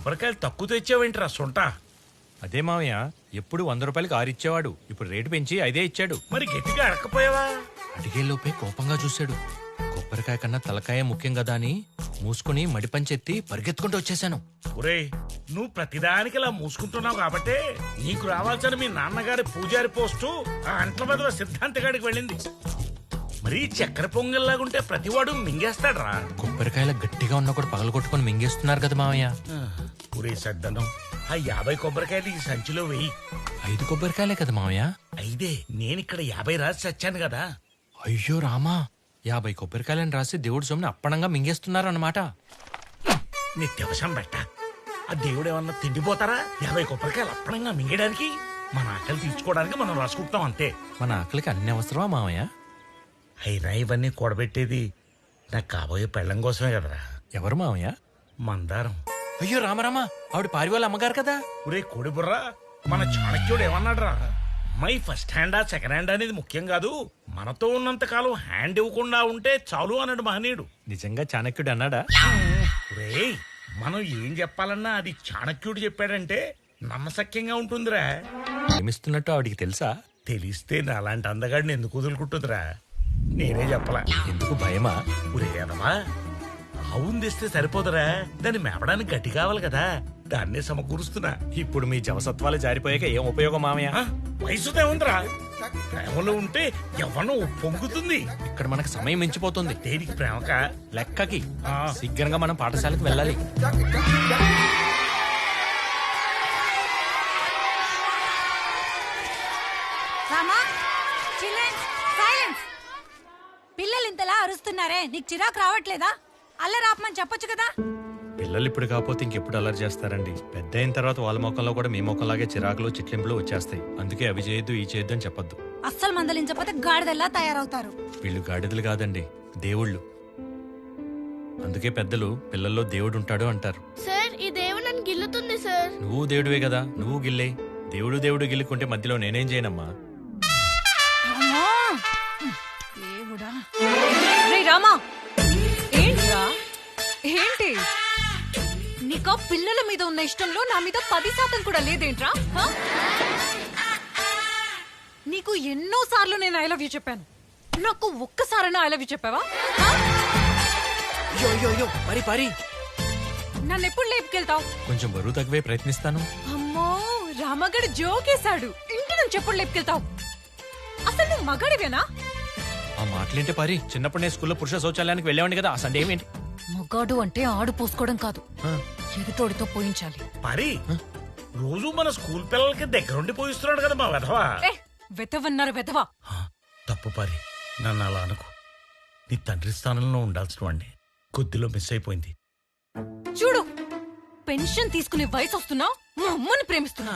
కొబ్బరికాయలు తక్కువ తెచ్చావేంట్రా సొంట? అదే మావయ్య ఎప్పుడు వంద రూపాయలకి ఆరు ఇచ్చేవాడు. ఇప్పుడు రేటు పెంచి ఐదే ఇచ్చాడు. మరి గట్టిగా అడకపోయావా అడిగే లోపే కోపంగా చూశాడు. కొబ్బరికాయ కన్నా తలకాయ ముఖ్యం కదా అని మూసుకుని మడిపంచెత్తి పరిగెత్తుకుంటూ వచ్చేసాను ఒరేయ్ నువ్వు ప్రతిదానికి ఇలా మూసుకుంటున్నావు కాబట్టే నీకు రావాల్సిన మీ నాన్నగారి పూజారి పోస్టు ఆ అంట్ల బదుల సిద్ధాంతగాడికి వెళ్ళింది. మరి చక్కెర పొంగల్లాగుంటే ప్రతివాడు మింగేస్తాడ్రా. కొబ్బరికాయల గట్టిగా ఉన్న కూడా పగలగొట్టుకొని మింగేస్తున్నారు కదా మావయ్య. ఒరే సద్దనం ఆ యాభై కొబ్బరికాయలు ఈ సంచిలో వెయ్యి. ఐదు కొబ్బరికాయలే కదా మావయ్య. అయితే నేనిక్కడ యాభై రాసి చచ్చాను కదా. అయ్యో రామా యాభై కొబ్బరికాయలని రాసి దేవుడి సొమ్ముని అప్పణంగా మింగేస్తున్నారు అన్నమాట నిత్యవశం పెట్ట ఆ దేవుడు ఏమన్నా తిండిపోతారా? యాభై కొబ్బరికాయలు అప్పనంగా మింగడానికి? మన ఆకలి తీర్చుకోవడానికి మనం రాసుకుంటాం అంతే. మన ఆకలికి అన్ని అవసరమా మావయ్య? అయినా ఇవన్నీ కూడబెట్టేది నాకు కాబోయే పెళ్ళం కోసమే కదరా. ఎవరు మావయ్య మందారం. అయ్యో రామరామా ఆవిడ పారి వాళ్ళ అమ్మగారు కదా? ఒరే కోడి బుర్రా మన చాణక్యుడు ఏమన్నాడురా? మై ఫస్ట్ హ్యాండా సెకండ్ హ్యాండ్ అనేది ముఖ్యం కాదు. మనతో ఉన్నంత కాలం హ్యాండ్ ఇవ్వకుండా ఉంటే చాలు అన్నాడు మహనీయుడు. నిజంగా చాణక్యుడు అన్నాడా? ఒరేయ్ మనం ఏం చెప్పాలన్నా అది చాణక్యుడు చెప్పాడంటే నమ్మసక్యంగా ఉంటుందిరా. ప్రేమిస్తున్నట్టు ఆవిడికి తెలుసా? తెలిస్తే నా అలాంటి అందగాడిని ఎందుకు వదులుకుంటుందిరా? నేనే చెప్పలా. ఎందుకు భయమా? ఉరేదమా ఆవును తెస్తే సరిపోదురా. దాన్ని మేపడానికి గట్టి కావాలి కదా. దాన్నే సమకూరుస్తున్నా. ఇప్పుడు మీ జవసత్వాలు జారిపోయాక ఏం ఉపయోగం మామయ్య? ఆ, వయసుదే ఉందిరా ప్రేమలో ఉంటే ఎవరో పొంగుతుంది. ఇక్కడ మనకు సమయం మించిపోతుంది. దేనికి ప్రేమక? లెక్కకి. ఆ. శీఘ్రంగా మనం పాఠశాలకు వెళ్ళాలి. సైలెన్స్ పిల్లలు ఇంతలా అరుస్తున్నారే? నీకు చిరాకు రావట్లేదా? అల్లరాపమని చెప్పొచ్చు కదా? పిల్లలు ఇప్పుడు కాకపోతే ఇంకెప్పుడు అలర్ చేస్తారండి. పెద్ద అయిన తర్వాత వాళ్ళ మొక్కల్లో కూడా మీ మొక్కలాగే చిరాకులు చిట్లింపులు వచ్చేస్తాయి. అందుకే అవి చేయొద్దు ఈ చేయొద్దు అని చెప్పొద్దు. అస్సలు మందలించకపోతే గాడిదల్లా తయారవుతారు. వీళ్ళు గాడిదలు కాదండి దేవుళ్ళు. అందుకే పెద్దలు పిల్లల్లో దేవుడు ఉంటాడు అంటారు. సార్ ఈ దేవుడు నన్ను గిల్లుతుంది సార్. నువ్వు దేవుడివే కదా నువ్వు గిల్లే. దేవుడు దేవుడు గిల్లుకుంటే మధ్యలో నేనేం చేయనమ్మా? నీకు పిల్లల మీద ఉన్న ఇష్టంలో నా మీద పది శాతం కూడా లేదేంట్రా? హా? నీకు ఎన్నో సార్లు నేను ఐ లవ్ యూ చెప్పాను. నాకు ఒక్కసారైనా ఐ లవ్ యూ చెప్పావా? హా? పరి పరి. నన్ను ఎప్పుడు లేపుకెళ్తావు? కొంచెం బరువు తగ్గవే ప్రయత్నిస్తాను. అమ్మో రామగడు జోకేశాడు. ఇంటి నుంచి ఎప్పుడు లేపుకెళ్తావు. అసలు నువ్వు మగాడివేనా? ఆ మాటలేంటే పరి? చిన్నప్పుడు నేను స్కూల్లో పురుష శౌచాలయానికి వెళ్ళేవాడిని కదా ఆ సండే ఏమేంటి మగాడు అంటే ఆడు పోసుకోవడం కాదు. ఆ, ఎదుటోడితో పోయించాలి. మరి? రోజు మన స్కూల్ పిల్లలకి దగ్గరుండి పోయిస్తున్నాడు కదా మా వెధవా. ఏ వెతవన్నారు వెతవా తప్పు పరి. నన్ను అలా అనుకో. నీ తండ్రి స్థానంలో ఉండాల్సిన వాడిని కొద్దిలో మిస్ అయిపోయింది. చూడు పెన్షన్ తీసుకునే వయసు వస్తున్నా మా అమ్మని ప్రేమిస్తున్నా.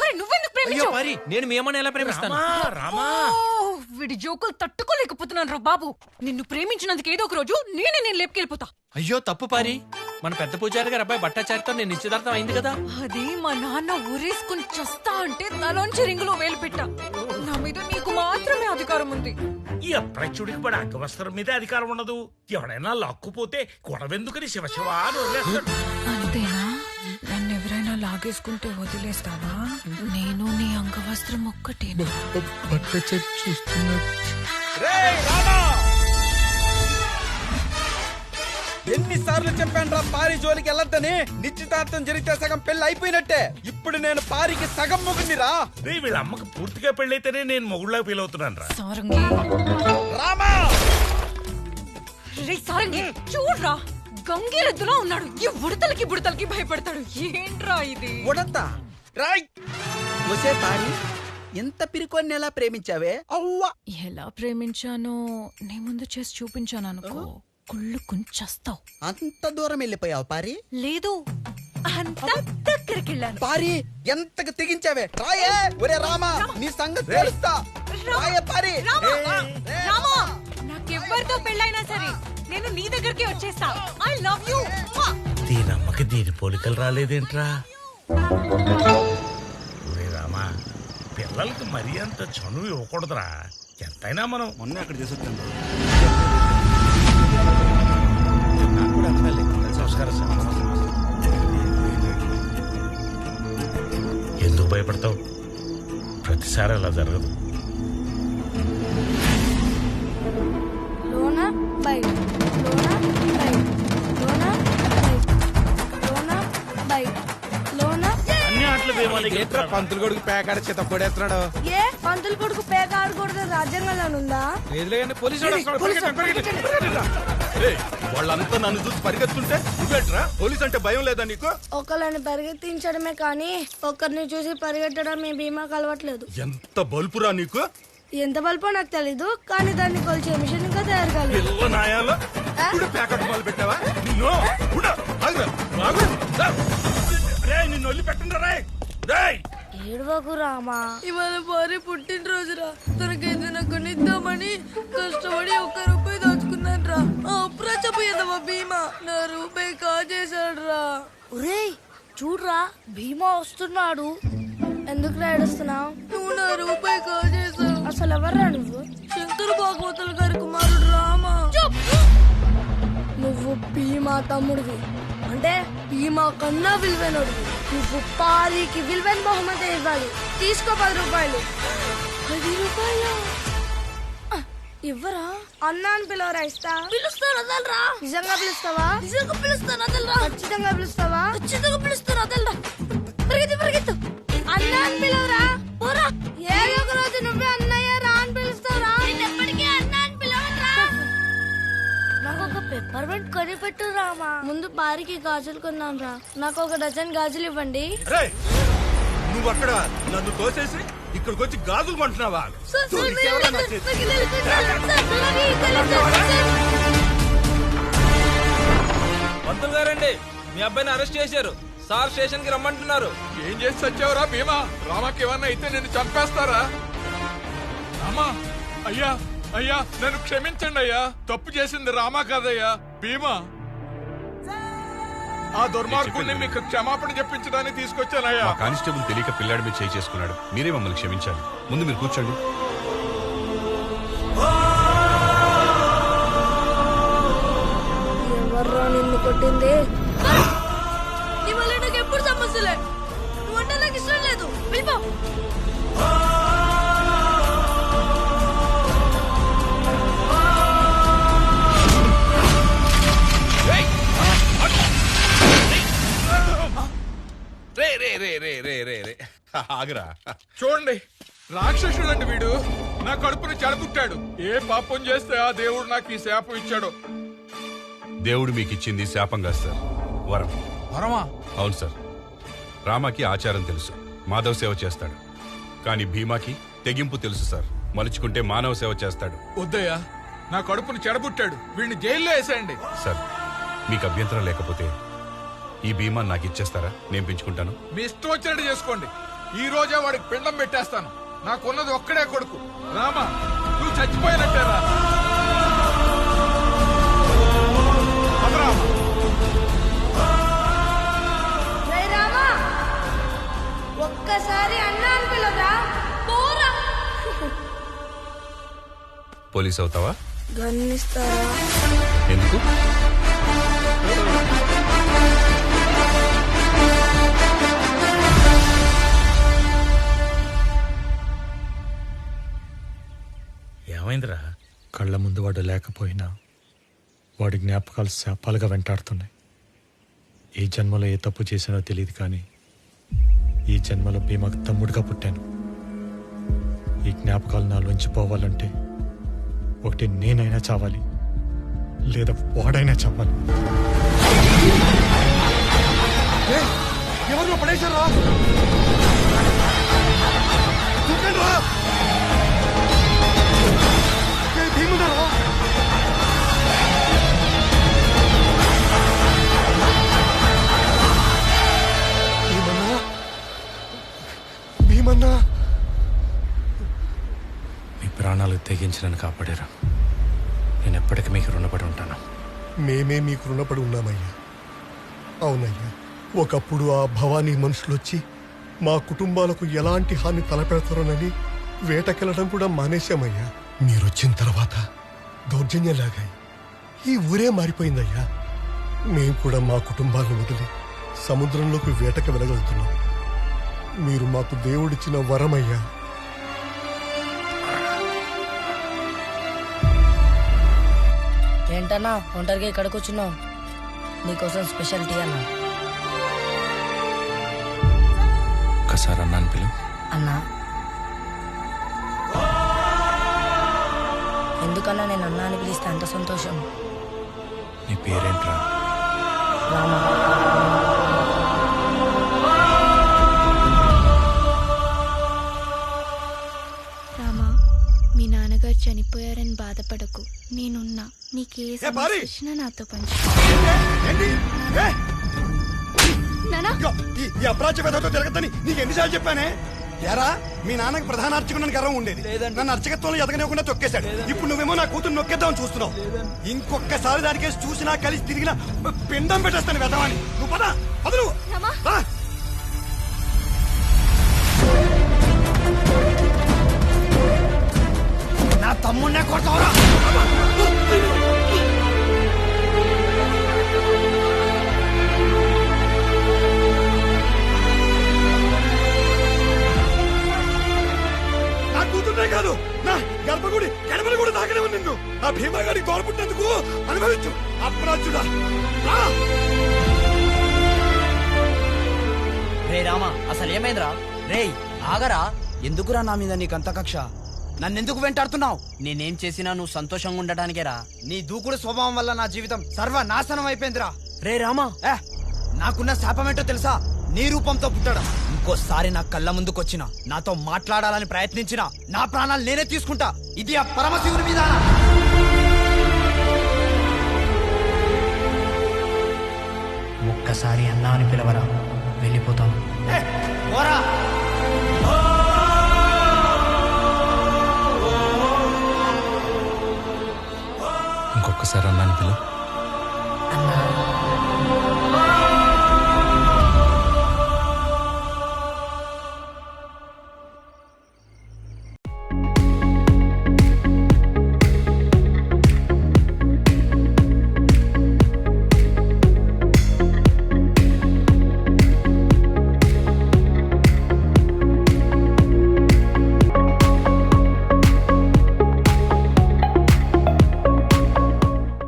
మరి నువ్వెందుకు అయ్యో ప్రేమించావు? పరి నేను మీ అమ్మని ఎలా ప్రేమిస్తాను? రామా రామా. ఓ, వీడి జోకులు తట్టుకోలేకపోతున్నాను రా బాబు. నిన్ను ప్రేమించినందుకు ఏదో ఒక రోజు నేనే నేను లేపుకెళ్ళిపోతా. అయ్యో తప్పు పారి. మన పెద్ద పూజారి గారు అబ్బాయి బట్టాచారితో నేను నిశ్చితార్థం అయింది కదా? అది మా నాన్న ఊరేసుకుని చస్తా అంటే తలోంచి రింగులో వేలు పెట్టా నా మీద నీకు మాత్రమే అధికారం ఉంది. ఈ అప్రచుడికి పడి అంగవస్త్రం మీద అధికారం ఉండదు. ఎవడైనా లాక్కుపోతే గొడవెందుకని శివశివ అని వదిలేస్తాడు. అంతేనా? నన్ను ఎవరైనా లాగేసుకుంటే వదిలేస్తావా? నేను నీ అంగవస్త్రం ఒక్కటేనా? ఎన్నిసార్లు చెప్పాను రా పారి జోలికి వెళ్ళొద్దని? నిశ్చితార్థం జరిగితే సగం పెళ్ళి అయిపోయినట్టే. ఇప్పుడు నేను పారికి సగం ముగింది రా. రే వీళ్ళ అమ్మకి పూర్తిగా పెళ్ళైతేనే నేను మొగుళ్ళ ఫీల్ అవుతున్నాను రా. సారంగి. రామా! రే సారంగి చూడ్రా. గంగీరెద్దులో ఉన్నాడు. ఈ ఉడతలకి బుడతలకి భయపడతాడు. ఏంట్రా ఇది? ఉడతా. రాయ్! వసే పారి ఎంత పిరికొన్ని ఎలా ప్రేమించావే? అవ్వా! ఎలా ప్రేమించానో నీ ముందు చేసి చూపించాను అనుకో. కుళ్ళు కుంచేస్తావు. అంత దూరం వెళ్ళిపోయావు పారి. లేదు అంత దగ్గరికి వెళ్ళాను పారి ఎంతకు తెగించావే? రాయే ఒరే రామా నీ సంగతి తెలుస్తా. రాయే పారి. రామా! రే, రామా! నాకెవ్వరితో పెళ్ళైనా సరే నేను నీ దగ్గరికి వచ్చేస్తా. ఐ లవ్ యూ దీని అమ్మకి దీని పోలికలు రాలేదేంట్రా? ఒరే రామా పిల్లలకి మరీ అంత చనువు ఇవ్వకూడదురా. ఎంతైనా మనం మొన్న అక్కడ సార్ ఎందుకు భయపడతావు? ప్రతిసారి అలా జరగదు. పంతులు కొడుకు పేకాడ చేత కొడేస్తున్నాడు ఏ? పంతులు కొడుకు పేక ఆడకూడదు రాజ్యాంగంలో ఉందా? వాళ్ళంతా నన్ను చూసి పరిగెత్తుంటే నువ్వేట్రా? పోలీస్ అంటే భయం లేదా నీకు? ఒకళ్ళని పరిగెత్తించడమే కానీ ఒకరిని చూసి పరిగెట్టడం మీ బీమా కలవట్లేదు ఎంత బల్పురా నీకు? ఎంత బల్పో నాకు తెలీదు కానీ దాన్ని కొలిచే మిషన్ ఇంకా తయారు కాలేదు. ప్యాకెట్ మొదలు పెట్టావా? నిన్ను పెట్టండి రాయ్. రేయ్ ఏడవకు రామా. ఇవాళ భార్య పుట్టినరోజురా. తనకి ఏదైనా కొనిద్దామని కష్టపడి ఒక్క రూపాయి దాచుకున్నాను రా అప్రచపోయేదమ్మా భీమా. నా రూపాయి కాజేశాడు రా ఒరేయ్ చూడరా భీమా వస్తున్నాడు. ఎందుకు ఏడుస్తున్నావు? నువ్వు నా రూపాయి కాజేశావు. అసలు ఎవర్రా నువ్వు? శంకర భాగవతుల గారి కుమారుడు రామా. నువ్వు భీమా తమ్ముడివి. అంటే భీమా కన్నా విలువైనడు. నువ్వు పారికి విలువైన బహుమతి ఇవ్వాలి. తీసుకో పది రూపాయలు. పది రూపాయలు? ఇవ్వరా? అన్నా అని పిలవరా ఇస్తా? పిలుస్తాను అదలరా నిజంగా పిలుస్తావా? నిజంగా పిలుస్తాను అదలరా ఖచ్చితంగా పిలుస్తావా? ఖచ్చితంగా పిలుస్తాను అదలరా పరిగెత్తు పరిగెత్తు. అన్నా అని పిలవరా? పోరా. ఏదో ఒక రోజు నువ్వే ఒక పెప్పర్మెంట్ కొని పెట్టు రామా ముందు బారికి గాజులు కొన్నాను రా నాకు ఒక డజన్ గాజులు ఇవ్వండి రేయ్ నువ్వు అక్కడ నన్ను తోసేసి ఇక్కడికి వచ్చి గాజులు కొంటున్నావా? పంతులు గారండి మీ అబ్బాయిని అరెస్ట్ చేశారు సార్ స్టేషన్కి రమ్మంటున్నారు ఏం చేసి వచ్చావురా భీమా రామాకి ఏమన్నా అయితే నిన్ను చంపేస్తారా రామా అయ్యా అయ్యా నన్ను క్షమించండి అయ్యా తప్పు చేసింది రామా కాదయ్యా. భీమా. ఆ దుర్మార్గుణ్ణి మీకు క్షమాపణ చెప్పించడానికి తీసుకొచ్చానయ్యా. మా కానిస్టేబుల్ తెలియక పిల్లాడి మీద చేయి చేసుకున్నాడు. మీరే మమ్మల్ని క్షమించాలి. ముందు మీరు కూర్చోండి. ఎవర్రా నిన్ను కొట్టింది? ఇవాళ నాకు ఎప్పుడు సమస్యలే నువ్వు అంటే నాకు ఇష్టం లేదు. వెళ్ళిపో. రే రే రే రే రే. ఆగరా. చూడండి రాక్షసుడండి వీడు నా కడుపుని చెడబుట్టాడు ఏ పాపం చేస్తే ఆ దేవుడు నాకు ఈ శాపం ఇచ్చాడు? దేవుడు మీకు ఇచ్చింది శాపం కాదు సార్. వరం. వరమా? అవును సార్. రామాకి ఆచారం తెలుసు. మాధవ సేవ చేస్తాడు. కానీ భీమాకి తెగింపు తెలుసు సార్. మలుచుకుంటే మానవ సేవ చేస్తాడు. వద్దయ్యా నా కడుపుని చెడబుట్టాడు. వీడిని జైల్లో వేసేయండి. సార్ మీకు అభ్యంతరం లేకపోతే ఈ భీమా నాకు ఇచ్చేస్తారా? నేను పెంచుకుంటాను. మీ ఇష్టం వచ్చినట్టు చేసుకోండి. ఈ రోజే వాడికి పిండం పెట్టేస్తాను. నాకున్నది ఒక్కడే కొడుకు. రామా నువ్వు చచ్చిపోయినట్టేరా ఒక్కసారి అన్నా పోలీస్ అవుతావా? గన్నిస్తారా? ఎందుకు? ఏమైందిరా? కళ్ళ ముందు వాడు లేకపోయినా వాడి జ్ఞాపకాలు శాపాలుగా వెంటాడుతున్నాయి. ఈ జన్మలో ఏ తప్పు చేశానో తెలియదు కానీ ఈ జన్మలో భీమాకు తమ్ముడుగా పుట్టాను. ఈ జ్ఞాపకాలు నాలోంచి పోవాలంటే ఒకటి నేనైనా చావాలి లేదా వాడైనా చావాలి. ఎవరు పడేశారా? దుర్గండ్రా! ఏ భీముడరా? భీమన్నా మీ ప్రాణాలు తెగించడానికి కాపాడారు నేను ఎప్పటికీ మీకు రుణపడి ఉంటాను మేమే మీకు రుణపడి ఉన్నామయ్యా అవునయ్యా ఒకప్పుడు ఆ భవానీ మనుషులొచ్చి మా కుటుంబాలకు ఎలాంటి హాని తలపెడతారోనని వేటకెళ్ళడం కూడా మానేశామయ్యా మీరొచ్చిన తర్వాత దౌర్జన్యంలాగాయి. ఈ ఊరే మారిపోయిందయ్యా. మేం కూడా మా కుటుంబాలను వదిలి సముద్రంలోకి వేటకి వెళ్ళగలుగుతున్నాం. మీరు మాకు దేవుడిచ్చిన వరమయ్యా. ఏంటన్నా ఒంటరిగా ఇక్కడ కూర్చున్నావు? నీకోసం స్పెషల్ టీ అన్నా. పిలు. అన్నా. ఎందుకన్నా నేను అన్నా అని పిలిస్తే అంత సంతోషం? నీ పేరేంట్రా? రామా. రామా మీ నాన్నగారు చనిపోయారని బాధపడకు. నేనున్నా. నీకే! సమస్య నాతో పంచు. ఏంటి? ఏ, నానా? ఈ- అప్రాచ్య తిరగద్దని నీకు ఎన్నిసార్లు చెప్పానే? ఎరా మీ నాన్నకి ప్రధాన అర్చకుని గర్వం ఉండేది. నన్ను అర్చకత్వంలో ఎదగనివ్వకుండా తొక్కేశాడు. ఇప్పుడు నువ్వేమో నా కూతురు నొక్కేద్దామని చూస్తున్నావు. ఇంకొకసారి దానికేసి చూసినా కలిసి తిరిగినా పిండం పెట్టేస్తాను వెదవాని నువ్వు పద పద ఏమైందిరా రేయ్ ఆగరా. ఎందుకురా నా మీద నీకంత కక్ష? నన్నెందుకు వెంటాడుతున్నావు? నేనేం చేసినా నువ్వు సంతోషంగా ఉండటానికేరా. నీ దూకుడు స్వభావం వల్ల నా జీవితం సర్వనాశనం అయిపోయిందిరా. రే రామా. నాకున్న శాపం ఏంటో తెలుసా? నీ రూపంతో పుట్టడం. ఇంకోసారి నా కళ్ళ ముందుకొచ్చిన నాతో మాట్లాడాలని ప్రయత్నించిన నా ప్రాణాలు నేనే తీసుకుంటా. ఇది ఆ పరమశివుని మీద ఒక్కసారి అన్నా అని పిలవరా. వెళ్ళిపోతాను. ఇంకొకసారి అన్నాను పిల్ల అన్నా